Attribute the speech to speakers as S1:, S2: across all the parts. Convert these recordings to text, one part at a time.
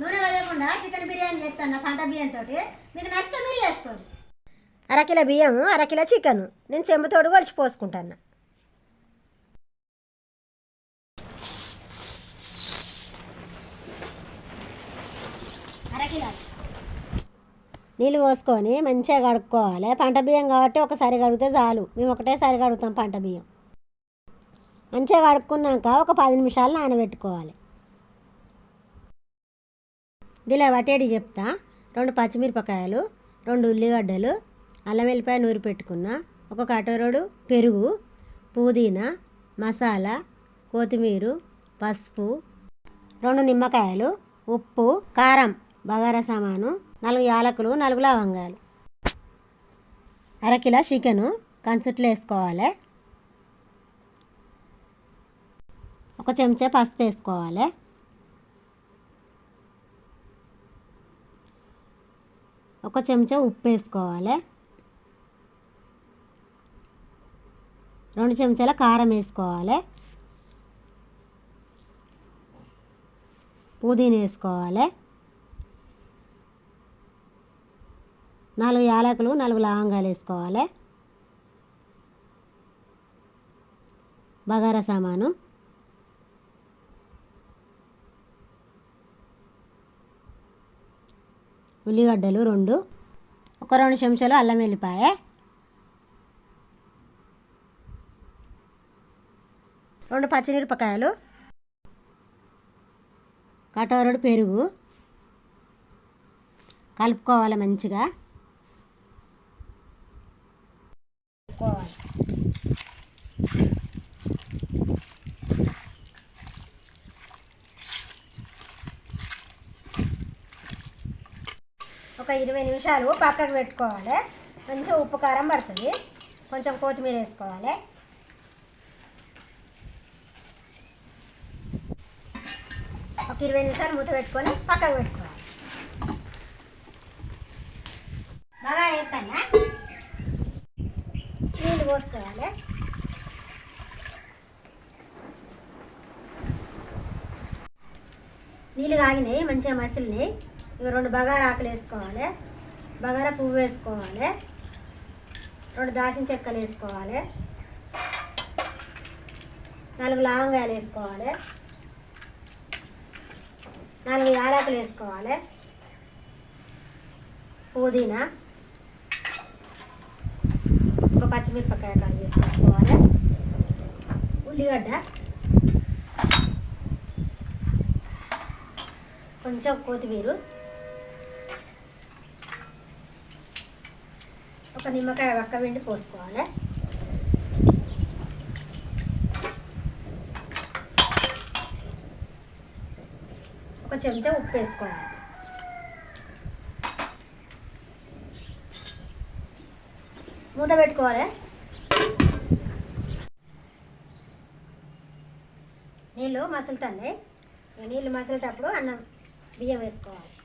S1: నూనె వేయకుండా చికెన్ బిర్యానీ చేస్తాను పంట బియ్యంతో మీకు నచ్చితే మీరు చేసుకోండి అరకిలో బియ్యం అరకిలో చికెన్. నేను చెంబుతోడు కొలిచి పోసుకుంటాను అరకిలో నీళ్ళు పోసుకొని మంచిగా కడుక్కోవాలి. పంట బియ్యం కాబట్టి ఒకసారి కడిగితే చాలు. మేము ఒకటేసారి కడుగుతాం పంట బియ్యం. మంచిగా కడుక్కున్నాక ఒక పది నిమిషాలు నానబెట్టుకోవాలి. దీనిలో వటేడి చెప్తా. రెండు పచ్చిమిరపకాయలు రెండు ఉల్లిగడ్డలు అల్లం వెల్లిపాయ నూరి పెట్టుకున్న ఒక కటోరడు పెరుగు పుదీనా మసాలా కొత్తిమీర పసుపు రెండు నిమ్మకాయలు ఉప్పు కారం బగారా సామాను నాలుగు యాలకులు నాలుగు లవంగాలు. అరకిలో చికెను కంచుట్లో వేసుకోవాలి. ఒక చెంచా పసుపు వేసుకోవాలి. ఒక చెంచా ఉప్పు వేసుకోవాలి. రెండు చెంచాల కారం వేసుకోవాలి. పుదీనా వేసుకోవాలి. నాలుగు యాలకులు నాలుగు లవంగాలు వేసుకోవాలి. బగారా సామాను. ఉల్లిగడ్డలు రెండు ఒక రెండు చెంచాలు అల్లం వెల్లిపాయ. రెండు పచ్చిమిరపకాయలు. కటోరడు పెరుగు. కలుపుకోవాలి మంచిగా. కలుపుకోవాలి ఒక ఇరవై నిమిషాలు పక్కకు పెట్టుకోవాలి. మంచిగా ఉప్పు కారం పడుతుంది. కొంచెం కొత్తిమీర వేసుకోవాలి. ఒక ఇరవై నిమిషాలు మూత పెట్టుకొని పక్కకు పెట్టుకోవాలి. బాగా వేస్తానా? నీళ్ళు పోసుకోవాలి. నీళ్ళు కాగినాయి మంచిగా మసిలినాయి. రెండు బగారా ఆకులు వేసుకోవాలి. బగారా పువ్వు వేసుకోవాలి. రెండు దాచిన చెక్కలు వేసుకోవాలి. నాలుగు లవంగాయలు వేసుకోవాలి. నాలుగు యాలకులు వేసుకోవాలి. పుదీనా. ఒక పచ్చిమిరపకాయ కట్ చేసుకోవాలి ఉల్లిగడ్డ. కొంచెం కొత్తిమీర. ఒక నిమ్మకాయ వక్క పిండి పోసుకోవాలి. ఒక చెంచా ఉప్పు వేసుకోవాలి. మూత పెట్టుకోవాలి. నీళ్ళు మసలుతుంది నీళ్ళు మసిలేటప్పుడు అన్నం బియ్యం వేసుకోవాలి.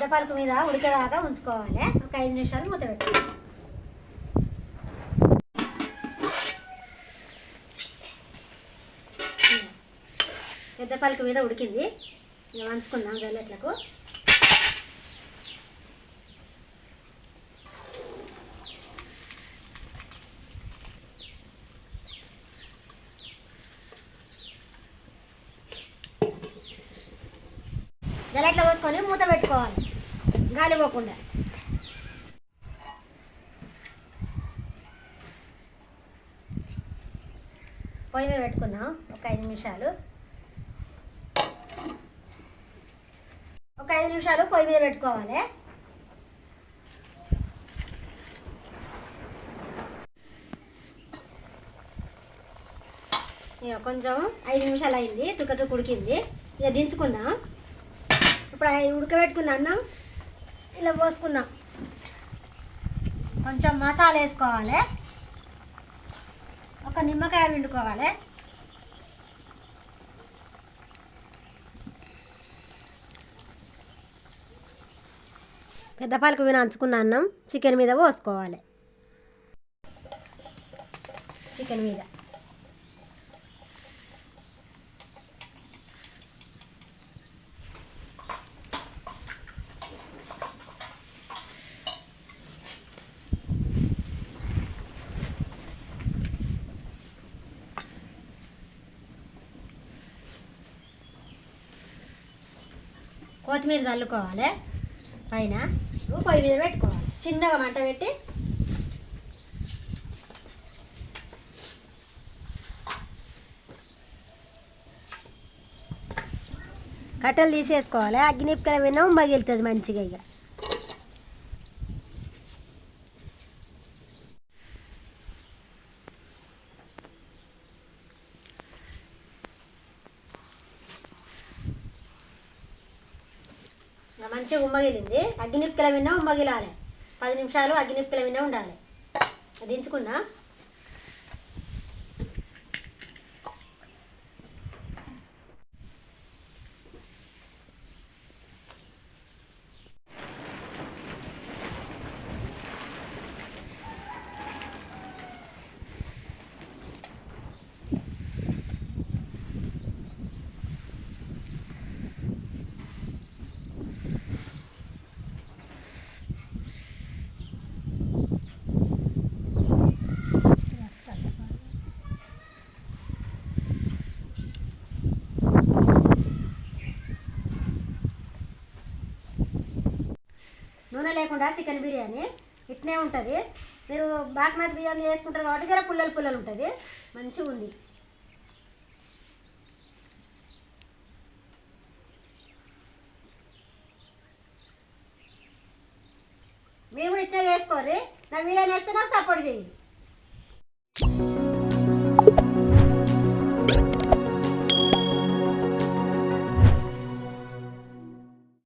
S1: పెద్ద పలుకు మీద ఉడికేదాకా ఉంచుకోవాలి. ఒక ఐదు నిమిషాలు మూత పెట్టుకోవాలి పెద్ద పలుకు మీద ఉడికింది. ఇక వంచుకుందాం జల్లెట్లకు జల్లెట్లో పోసుకొని మూత పెట్టుకోవాలి. గాలి పోకుండా పొయ్యి మీద పెట్టుకుందాం ఒక ఐదు నిమిషాలు. ఒక ఐదు నిమిషాలు పొయ్యి మీద పెట్టుకోవాలి. ఇక కొంచెం ఐదు నిమిషాలు అయింది తుక్క ఉడికింది. ఇక దించుకుందాం. ఇప్పుడు అవి ఉడకబెట్టుకున్న అన్నం ఇలా పోసుకుందాం. కొంచెం మసాలా వేసుకోవాలి. ఒక నిమ్మకాయ పిండుకోవాలి. పెద్ద పాలకు విన అంచుకున్న అన్నం చికెన్ మీద పోసుకోవాలి. చికెన్ మీద. కొత్తిమీర చల్లుకోవాలి. పైన పొయ్యి మీద పెట్టుకోవాలి. చిన్నగా మంట పెట్టి. కట్టెలు తీసేసుకోవాలి. అగ్నిప్పుకల విన్నాం మగిలుతుంది మంచిగా ఇక. మంచిగా ఉమ్మగిలింది అగ్గినిప్పుకల విన్న ఉమ్మగిలాలి పది నిమిషాలు అగ్గినిప్పుకల విన్న ఉండాలి. దించుకుందాం? నూనె లేకుండా చికెన్ బిర్యానీ ఇట్నే ఉంటుంది. మీరు బాస్మతి బిర్యానీ చేసుకుంటారు కాబట్టి జర పుల్లలు పుల్లలు ఉంటుంది. మంచిగా ఉంది. మీరు కూడా ఇట్నే చేసుకోర్రి. నా వీడియో నేస్తే నాకు సపోర్ట్ చేయండి.